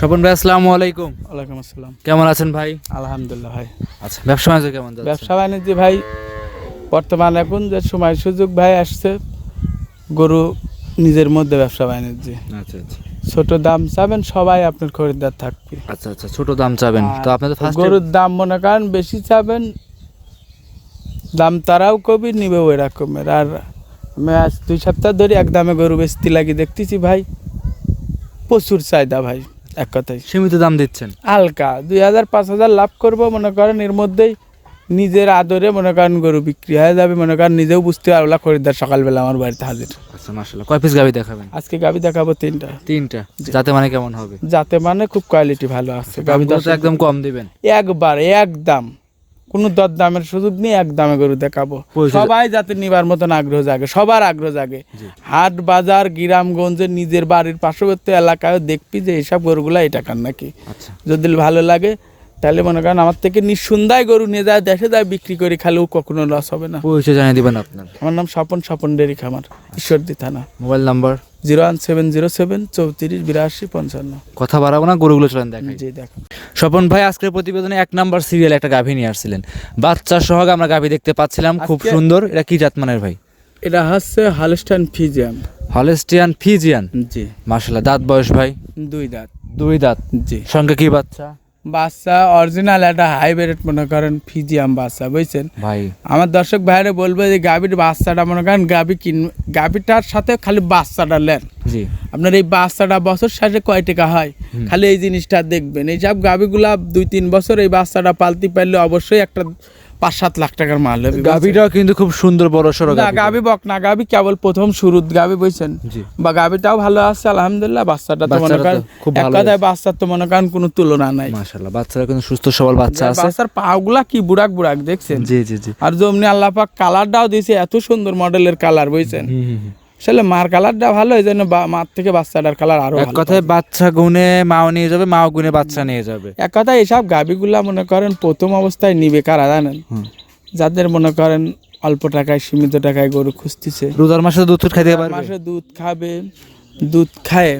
স্বপন ভাই আসসালামু আলাইকুম। ওয়ালাইকুম আসসালাম। কেমন আছেন ভাই? আলহামদুলিল্লাহ ভাই। আচ্ছা ব্যবসা বাণিজ্য কেমন যাচ্ছে? ব্যবসা বাণিজ্য ভাই বর্তমান এখন যে সময় সুযোগ ভাই আসছে গরু নিজের মধ্যে ব্যবসা বাণিজ্য। আচ্ছা আচ্ছা। ছোট দাম চাবেন সবাই আপনার খরিদ্দার থাকবে। আচ্ছা আচ্ছা ছোট দাম চাবেন। তো আপনাদের ফার্স্ট গরুর দাম মনে করেন বেশি চাবেন দাম তারাও কবি নিবে ওই রকমের আর আমি আজ দুই সপ্তাহ ধরে এক দামে গরু বেচতে লাগি দেখতেছি ভাই প্রচুর চাহিদা ভাই। এক কথায় সীমিত দাম দিচ্ছেন। হালকা। দুই হাজার পাঁচ হাজার লাভ করব মনে করেন এর মধ্যেই নিজের আদরে মনে করেন গরু বিক্রি হয়ে যাবে মনে করেন নিজেও বুঝতে পারব খরিদ্দার সকালবেলা আমার বাড়িতে হাজির। আচ্ছা মাসাল্লাহ কয় পিস গাভি দেখাবেন? আজকে গাভি দেখাবো তিনটা। তিনটা? যাতে মানে কেমন হবে? যাতে মানে খুব কোয়ালিটি ভালো আছে। গাভি একদম কম দিবেন। একবার একদম। কোনো দর দামের সুযোগ নেই এক দামে গরু দেখাবো। সবাই যাতে নিবার মতন আগ্রহ জাগে সবার আগ্রহ জাগে। হাট বাজার গ্রামগঞ্জে নিজের বাড়ির পার্শ্ববর্তী এলাকায় দেখবি যে এইসব গরুগুলা এই টাকার নাকি? আচ্ছা। যদি ভালো লাগে তাহলে মনে করেন আমার থেকে নিঃসন্দায় গরু নিয়ে যায় দেশে যায় বিক্রি করে খালেও কখনো লস হবে না। পরিচয় জানিয়ে দিবেন আপনার। আমার নাম স্বপন স্বপন ডেরি খামার ঈশ্বরদী থানা। Mobile number? Zero one seven zero seven চৌত্রিশ বিরাশি পঞ্চান্ন। কথা বাড়াবো না গরুগুলো চলেন দেখাই। জি দেখো স্বপন ভাই আজকের প্রতিবেদনে এক নাম্বার সিরিয়াল একটা গাভী নিয়ে আসছিলেন। বাচ্চা সহগ আমরা গাভী দেখতে পাচ্ছিলাম খুব সুন্দর। এটা কি জাত মানের ভাই? এটা হচ্ছে হালস্টান ফিজিয়াম হলেস্টিয়ান ফিজিয়ান জি। মাশাআল্লাহ দাঁত বয়স ভাই? দুই দাঁত। দুই দাঁত। জি। সঙ্গে কি বাচ্চা? বাচ্চা অরিজিনাল একটা হাইব্রিড মনে করেন ফিজিয়াম বাচ্চা বুঝছেন? ভাই। আমার দর্শক ভাইরে বলব যে গাভীর বাচ্চাটা মনে করেন গাভী কিন গাভীটার সাথে খালি বাচ্চাটা নেন জি। আপনার এই বাচ্চাটা বছর শেষে কয় টাকা হয়? খালি এই জিনিসটা দেখবেন। এইসব গাভীগুলা দুই তিন বছর এই বাচ্চাটা পালতে পারলে অবশ্যই একটা পাঁচ সাত লাখ টাকার মাল হবে? গাভীটাও কিন্তু খুব সুন্দর বড় সড়ক না গাভী বক না গাভী কেবল প্রথম শুরুত গাভী বইছেন বা গাভীটাও ভালো আছে আলহামদুলিল্লাহ বাচ্চাটা তো মনে করেন খুব এক কথায় বাচ্চার তো মনে করেন কোনো তুলনা নাই। মাশাআল্লাহ বাচ্চারা কিন্তু সুস্থ সবল বাচ্চা আছে। বাচ্চার পাগুলা কি বুড়াক বুড়াক দেখছেন? জি জি জি। আর জমনি আল্লাহ পাক কালারটাও দিয়েছে এত সুন্দর মডেলের কালার হুম। আসলে মার কালারটা ভালো এই জন্য মার থেকে বাচ্চাটার কালার আরও এক কথায় বাচ্চা গুনে মাও নিয়ে যাবে মাও গুনে বাচ্চা নিয়ে যাবে। এক কথায় এসব গাভিগুলা মনে করেন প্রথম অবস্থায় নিবে কারা জানেন? যাদের মনে করেন অল্প টাকায় সীমিত টাকায় গরু খুঁজতেছে। রোজার মাসে দুধ খাইতে পারবে? মাসে দুধ খাবে দুধ খায়।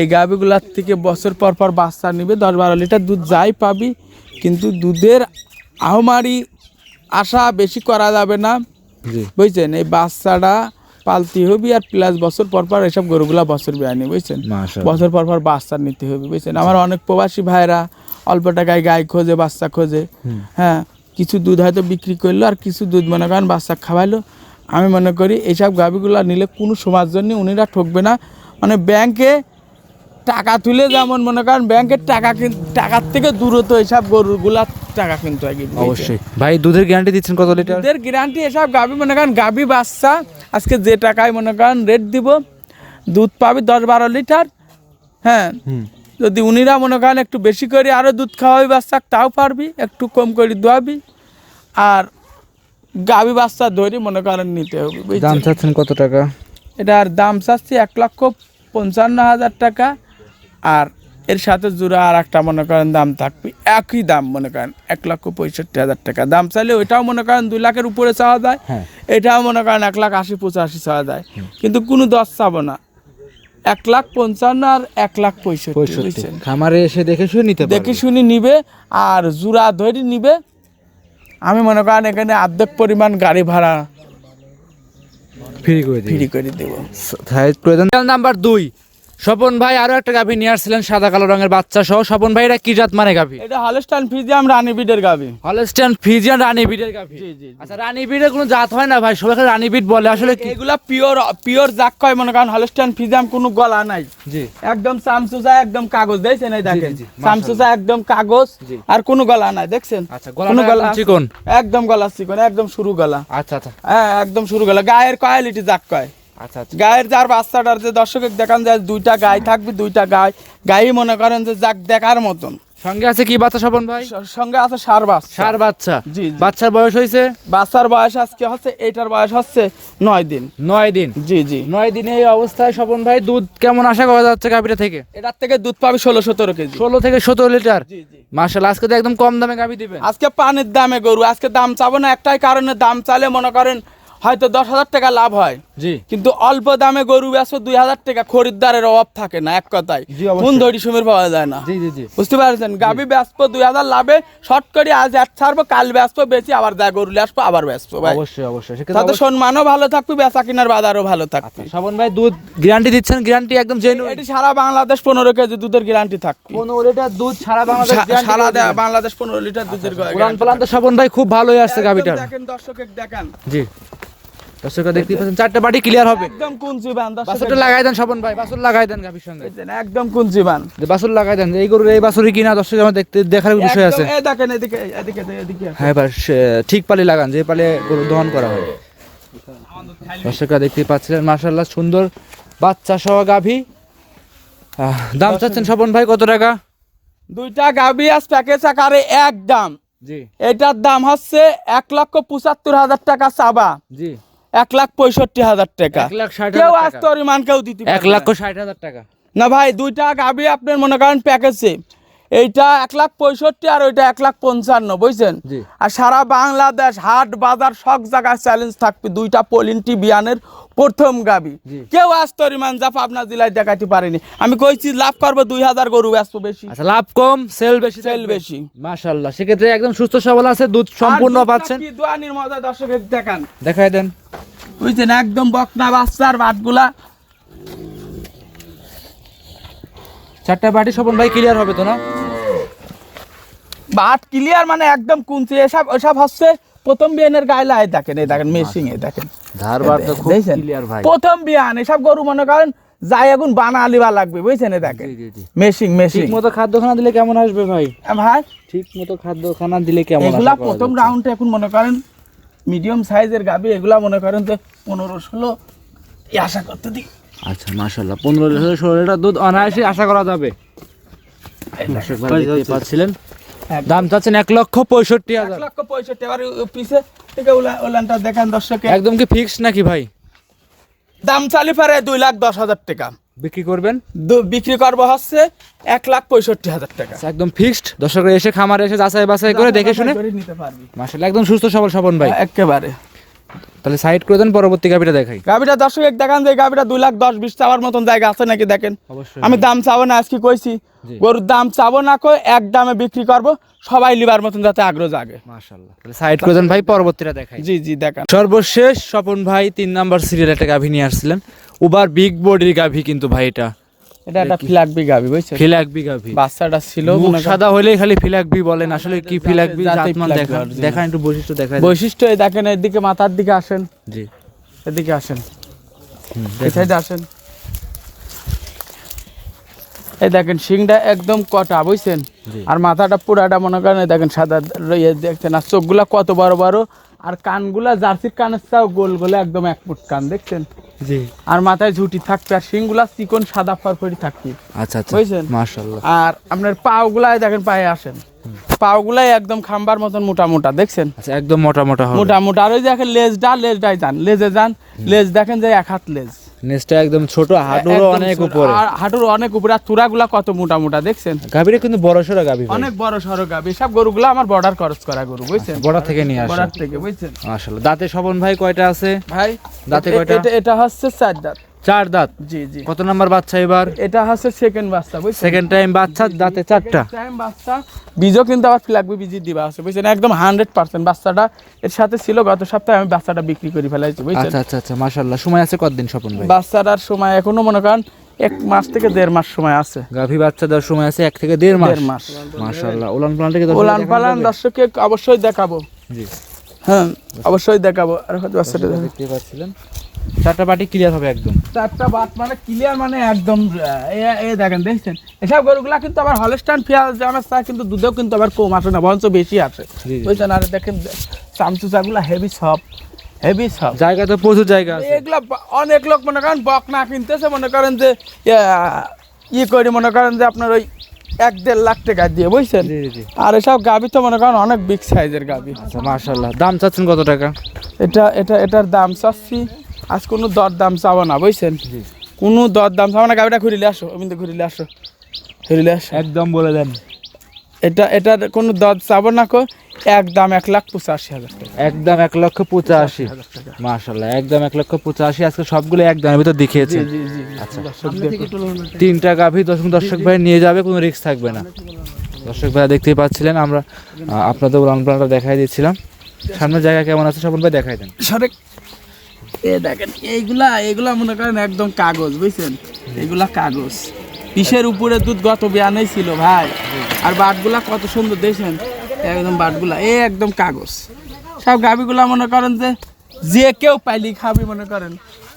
এই গাভিগুলার থেকে বছর পর পর বাচ্চা নিবে দশ বারো লিটার দুধ যাই পাবি কিন্তু দুধের আহমারি আশা বেশি করা যাবে না। বুঝছেন? এই বাচ্চাটা পালতে হবে আর প্লাস বছর পর পর এসব গরুগুলা বছর বেয়ানি বুঝছেন? বছর পর পর বাচ্চা নিতে হবে বুঝছেন? আমার অনেক প্রবাসী ভাইরা অল্প টাকায় গায়ে খোঁজে বাচ্চা খোঁজে। হ্যাঁ কিছু দুধ হয়তো বিক্রি করল আর কিছু দুধ মনে করেন বাচ্চা খাওয়াইলো। আমি মনে করি এইসব গাভিগুলো নিলে কোনো সময়ের জন্য উনিরা ঠকবে না। মানে ব্যাংকে টাকা তুলে যেমন মনে করেন ব্যাংকের টাকা টাকার থেকে দূরত এইসব গরুগুলার টাকা কিন্তু অবশ্যই। ভাই দুধের গ্যারান্টি দিচ্ছেন কত লিটার? দুধের গ্যারান্টি এসব গাভি মনে করেন গাভি বাচ্চা আজকে যে টাকায় মনে করেন রেট দিব দুধ পাবি দশ বারো লিটার হ্যাঁ? যদি উনিরা মনে করেন একটু বেশি করে আরও দুধ খাওয়াবি বাচ্চা তাও পারবি একটু কম করে দোয়াবি আর গাভি বাচ্চা ধরে মনে করেন নিতে হবে দাম চাচ্ছেন কত টাকা? এটার দাম চাচ্ছি এক লক্ষ পঞ্চান্ন হাজার টাকা আর এর সাথে জোড়া আর একটা মনে করেন দাম থাকবে একই দাম মনে করেন এক লক্ষ পঁয়ষট্টি হাজার টাকা। দাম চাইলে ওইটাও মনে করেন দুই লাখের উপরে চাওয়া যায় হ্যাঁ। এটাও মনে করেন এক লাখ আশি পঁচাশি চাওয়া যায়। কিন্তু কোনো দশ চাবো না। এক লাখ পঞ্চান্ন আর এক লাখ পঁয়ষট্টি খামারে এসে দেখে শুনে নিতে দেখে শুনি নিবে আর জোড়া ধরে নিবে। আমি মনে করেন এখানে অর্ধেক পরিমাণ গাড়ি ভাড়া ফ্রি করে ফ্রি করে দেবো। প্রয়োজন নাম্বার দুই। স্বপন ভাই আরও একটা গাভী নিয়ে আসছিলেন সাদা কালো রঙের বাচ্চা সহ। স্বপন ভাই এটা কি জাত মানে গাভী? এটা হলস্টাইন ফিজিয়াম রানী বিডের গাবি হলস্টিয়ান ফিজিয়ান রানী বিটের গাভী? জি জি আচ্ছা রানী বিটের কোনো জাত হয় না ভাই? সবাই রানী বিট বলে। আসলে কি? এগুলা পিওর পিওর জাক কয় মনে করেন হলস্টাইন ফিজিয়াম কোনো গলা নাই। জি। একদম সামসুসা একদম কাগজ দেখছেন এই দেখেন? জি, জি, সামসুসা একদম কাগজ আর কোনো গলা নাই দেখছেন? আচ্ছা কোনো গলা চিকন? একদম গলা চিকন একদম শুরু গলা। আচ্ছা আচ্ছা। হ্যাঁ একদম শুরু গলা। গায়ের কোয়ালিটি জাক কয়? গায়ের যার বাচ্চাটার যে দর্শকের দেখান যায় দুইটা গায়ে থাকবে দুইটা গায়ে। গায়ে মনে করেন যে যাক দেখার মতন। সঙ্গে আছে কি বাচ্চা স্বপন ভাই? সঙ্গে আছে সার বাচ্চা। সার বাচ্চা। জি। বাচ্চার বয়স হয়েছে? বাচ্চার বয়স আজকে হচ্ছে এটার বয়স হচ্ছে নয় দিন। নয় দিন। জি জি। নয় দিনে এই অবস্থায় স্বপন ভাই দুধ কেমন আশা করা যাচ্ছে গাভীটা থেকে? এটার থেকে দুধ পাবে ষোলো সতেরো কেজি। ষোলো থেকে সতেরো লিটার? জি জি। মার্শাল আজকে তো একদম কম দামে গাভী দিবেন। আজকে পানির দামে গরু আজকে দাম চাবো না একটাই কারণে দাম চালে মনে করেন হয়তো দশ হাজার টাকা লাভ হয়। জি। কিন্তু অল্প দামে গরু বেচো দুই হাজার টাকা খরিদ্দারের অভাব থাকে না এক কথায়। কোন দড়ি সময় পাওয়া যায় না। জি জি জি। বুঝতে পারছেন? গাবি বেচবো দুই হাজার লাভে শর্ট করে আজ এক ছাড়বো কাল বেচবো বেশি আবার যা গরু আসব আবার বেচবো ভাই। অবশ্যই অবশ্যই। তাতে সম্মানও ভালো থাকবে বেচা কিনার বাজারও ভালো থাকবে। স্বপন ভাই দুধ গ্যারান্টি দিচ্ছেন? গ্যারান্টি একদম জেনুইন এটি সারা বাংলাদেশ পনেরো কেজি দুধের গ্যারান্টি থাকবে। পনেরো লিটার দুধ সারা বাংলাদেশ সারা বাংলাদেশ পনেরো লিটার দুধের উড়ান guarantee। পালান তো ভাই খুব ভালোই আসছে গাভিটার দেখেন দর্শক দেখান। জি। দর্শকরা দেখতে পাচ্ছেন চারটে বাটি ক্লিয়ার হবে। একদম কুঞ্চি বান বাসুরটা লাগাই দেন স্বপন ভাই বাসুর লাগাই দেন সঙ্গে। একদম কুঞ্চি বান। যে বাসুর লাগাই দেন এই গরুর এই কিনা দর্শক আমার দেখতে দেখার বিষয় আছে। দেখেন এদিকে এদিকে এদিকে। হ্যাঁ এবার ঠিক পালি লাগান যে পালে গরু দহন করা হয়। দর্শকরা দেখতে পাচ্ছিলেন মার্শাল্লাহ সুন্দর বাচ্চা সহ গাভী। দাম চাচ্ছেন স্বপন ভাই কত টাকা? দুইটা গাবি আজ প্যাকেজ আকারে এক দাম। জি। এটার দাম হচ্ছে এক লক্ষ পঁচাত্তর হাজার টাকা চাবা। জি। এক লাখ পঁয়ষট্টি হাজার টাকা। কেউ আসতো। পরিমাণ কেউ দিতে এক লাখ ষাট হাজার টাকা। না ভাই দুইটা গাবি আপনার মনে করেন প্যাকেজে এইটা এক লাখ পঁয়ষট্টি আর ওইটা এক লাখ পঞ্চান্ন বুঝছেন? আর সারা বাংলাদেশ হাট বাজার সব জায়গায় চ্যালেঞ্জ থাকবে। দুইটা পোলিন্টি বিয়ানের প্রথম গাবি। কেউ আজ তরিমান যা পাবনা জেলায় দেখাতে পারেনি। আমি কইছি লাভ করব দুই হাজার গরু ব্যস্ত বেশি। আচ্ছা লাভ কম সেল বেশি সেল বেশি। মাশাল্লাহ সেক্ষেত্রে একদম সুস্থ সবল আছে দুধ সম্পূর্ণ পাচ্ছেন। দোয়ানির মজা দর্শকের দেখান। দেখাই দেন। বুঝছেন একদম বকনা বাচ্চার বাটগুলা। চারটা বাটি স্বপন ভাই ক্লিয়ার হবে তো না? বাট ক্লিয়ার মানে একদম কুঞ্চি এসব এসব হচ্ছে প্রথম বিয়ানের গায়ে লাই দেখেন এই দেখেন মেশিং এই দেখেন। ধারবার তো খুব ক্লিয়ার ভাই। প্রথম বিয়ান এসব গরু মনে করেন যাই এখন বানা আলিবা লাগবে বুঝছেন এই দেখেন। মেশিং মেশিং ঠিক মতো খাদ্যখানা দিলে কেমন আসবে ভাই? ভাই? ঠিক মতো খাদ্যখানা দিলে কেমন এগুলা প্রথম রাউন্ডে এখন মনে করেন মিডিয়াম সাইজের গাবি এগুলা মনে করেন যে পনেরো ষোলো এই আশা করতে দিই। আচ্ছা মাশাল্লাহ পনেরো ষোলো লিটার দুধ অনায়াসে আশা করা যাবে। পাচ্ছিলেন। দাম চাচ্ছেন এক লক্ষ পঁয়ষট্টি এক হাজার। লক্ষ পঁয়ষট্টি এবার পিসে থেকে ওলানটা দেখেন দর্শকে একদম কি ফিক্সড নাকি ভাই? দাম চালি পারে দুই লাখ দশ হাজার টাকা। বিক্রি করবেন? বিক্রি করব হচ্ছে এক লাখ পঁয়ষট্টি হাজার টাকা। আচ্ছা, একদম ফিক্সড দর্শকরা এসে খামারে এসে যাচাই বাছাই করে দেখে শুনে নিতে পারবি। একদম সুস্থ সবল সবন ভাই। একেবারে। তাহলে সাইড করে দেন পরবর্তী গাভিটা দেখাই। গাবিটা দর্শক এক দেখান যে গাবিটা দুই লাখ দশ বিশ চাওয়ার মতন জায়গা আছে নাকি দেখেন? আমি দাম চাবো না আজকে কইছি। গরুর দাম চাবো না কই এক দামে বিক্রি করব সবাই লিবার মতন যাতে আগ্রহ জাগে। তাহলে সাইড করে দেন ভাই পরবর্তীটা দেখাই। জি জি দেখান। সর্বশেষ স্বপন ভাই তিন নাম্বার সিরিয়াল একটা গাভী নিয়ে আসছিলেন। উবার বিগ বডির গাভী কিন্তু ভাই এটা। এটা একটা ফ্ল্যাগবি গাবি ফিলাকবি গাভী বাচ্চাটা ছিল সাদা খালি ফিলাকবি বলেন। আসলে কি ফিলাকবি জাতমান ফিলাকবি দেখান। একটু বৈশিষ্ট্য দেখায় বৈশিষ্ট্য এই দেখেন এদিকে মাথার দিকে আসেন। জি। এদিকে আসেন। এই সাইডে আসেন। এই দেখেন শিংটা একদম কটা বুঝছেন? আর মাথাটা পুরাটা মনে করেন দেখেন সাদা দেখছেন আর চোখগুলা কত বড় বড়। আর কানগুলা জার্সির কানের চাও গোল গোলে একদম এক ফুট কান দেখছেন? জি। আর মাথায় ঝুটি থাকবে আর শিংগুলা চিকন সাদা ফরফরি থাকবে। আচ্ছা আচ্ছা। বুঝছেন? মাশাআল্লাহ। আর আপনার পাওগুলাই দেখেন পায়ে আসেন। পাওগুলাই একদম খাম্বার মতন মোটা মোটা দেখছেন? আচ্ছা একদম মোটা মোটা মোটা মোটা। আর ওই দেখেন লেজটা লেজটাই যান লেজে যান লেজ দেখেন যে এক হাত লেজ। নেসটা একদম ছোট হাঁটুরও অনেক উপরে। আর হাঁটুর অনেক উপরে আর তুরাগুলা কত মোটা মোটা দেখছেন? গাভীরে কিন্তু বড় সড়ো গাভী অনেক বড় সড়ো গাবি সব গরুগুলো আমার বর্ডার খরচ করা গরু বুঝছেন? বর্ডার থেকে নিয়ে আসে। বর্ডার থেকে বুঝছেন? মাশাআল্লাহ। দাঁতে শবন ভাই কয়টা আছে? ভাই দাঁতে কয়টা? এটা এটা হচ্ছে চার দাঁত। চার দাঁত? জি জি। কত নাম্বার বাচ্চা এবার? এটা হচ্ছে সেকেন্ড বাচ্চা বুঝছেন? সেকেন্ড টাইম বাচ্চা দাঁতে চারটা। টাইম বাচ্চা। বীজও কিন্তু আবার ফ্ল্যাগবি বীজি দিবা আছে বুঝছেন? একদম হান্ড্রেড পার্সেন্ট বাচ্চাটা। এর সাথে ছিল গত সপ্তাহে আমি বাচ্চাটা বিক্রি করে ফেলাইছি বুঝছেন? আচ্ছা আচ্ছা আচ্ছা সময় আছে কতদিন স্বপন ভাই? বাচ্চাটার সময় এখনও মনে করেন এক মাস থেকে দেড় মাস সময় আছে। গাভী বাচ্চা দেওয়ার সময় আছে এক থেকে দেড় মাস? মাস। মাশাআল্লাহ। উলান পালান থেকে ওলান পালান দর্শককে অবশ্যই দেখাবো। জি। হ্যাঁ অবশ্যই দেখাবো। আর হয়তো বাচ্চাটা দেখতে পাচ্ছিলেন। চারটা পাটি ক্লিয়ার হবে একদম। চারটা বাত মানে ক্লিয়ার মানে একদম এ- দেখেন দেখছেন? এসব গরুগুলা কিন্তু আবার হলস্টান চা কিন্তু দুধেও কিন্তু আবার কম আসে না বরঞ্চ বেশি আসে। বুঝছেন? আর দেখেন চামচুচাগুলা হেভি সব হেভি সব জায়গা তো প্রচুর জায়গা এগুলা অনেক লোক মনে করেন বক না কিনতেছে মনে করেন যে ই করে মনে করেন যে আপনার ওই এক দেড় লাখ টাকা দিয়ে বুঝছেন? আর এসব গাভি তো মনে করেন অনেক বিগ সাইজের গাভি আচ্ছা মাশাআল্লাহ। দাম চাচ্ছেন কত টাকা? এটা এটা এটার দাম চাচ্ছি আজ কোনো দর দাম চাবো না বুঝছেন? কোনো দর দাম চাবো না গাড়িটা ঘুরিলে আসো আমি তো ঘুরিলে আসো ঘুরিলে আসো। একদম বলে দেন। এটা এটার কোনো দর চাবো না কো একদম এক লাখ পঁচাশি হাজার টাকা। একদম এক লক্ষ পঁচাশি। মাশাল্লাহ একদম এক লক্ষ পঁচাশি আজকে সবগুলো এক দামের ভিতর দেখিয়েছে। জি জি জি। আচ্ছা। তিনটা গাভী দর্শক দর্শক ভাই নিয়ে যাবে কোনো রিস্ক থাকবে না। দর্শক ভাই দেখতেই পাচ্ছিলেন আমরা আপনাদের উলান প্লানটা দেখাই দিচ্ছিলাম। সামনের জায়গা কেমন আছে স্বপন ভাই দেখাই দেন। সরেক এ দেখেন এইগুলা এইগুলা মনে করেন একদম কাগজ বুঝছেন? এইগুলা কাগজ। পিসের উপরে দুধ গত বিয়ানে ছিল ভাই? আর বাটগুলা কত সুন্দর দেখছেন একদম বাটগুলা এ একদম কাগজ। সব গাবিগুলা মনে করেন যে যে কেউ পাইলি খাবি মনে করেন।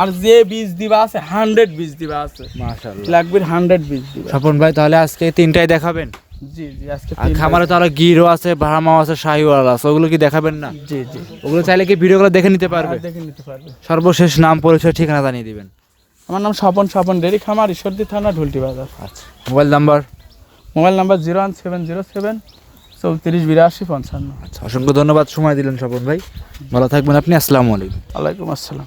আর যে বীজ দিবা আছে হান্ড্রেড বীজ দিবা আছে। লাগবে হান্ড্রেড বীজ দিবা। স্বপন ভাই তাহলে আজকে তিনটাই দেখাবেন? জি জি আজকে আর খামারে তো আরও গিরও আছে ভাড়ামাও আছে শাহিওয়াল আছে ওগুলো কি দেখাবেন না? জি জি। ওগুলো চাইলে কি ভিডিওগুলো দেখে নিতে পারবে? দেখে নিতে পারবে। সর্বশেষ নাম পরিচয় ঠিকানা জানিয়ে দিবেন। আমার নাম স্বপন স্বপন ডেরি খামার ঈশ্বরদী থানা ঢুলটি বাজার। আচ্ছা mobile number? Mobile number zero one seven zero seven চৌত্রিশ বিরাশি পঞ্চান্ন। আচ্ছা অসংখ্য ধন্যবাদ সময় দিলেন স্বপন ভাই। ভালো থাকবেন আপনি আসসালামু আলাইকুম। ওয়ালাইকুম আসসালাম।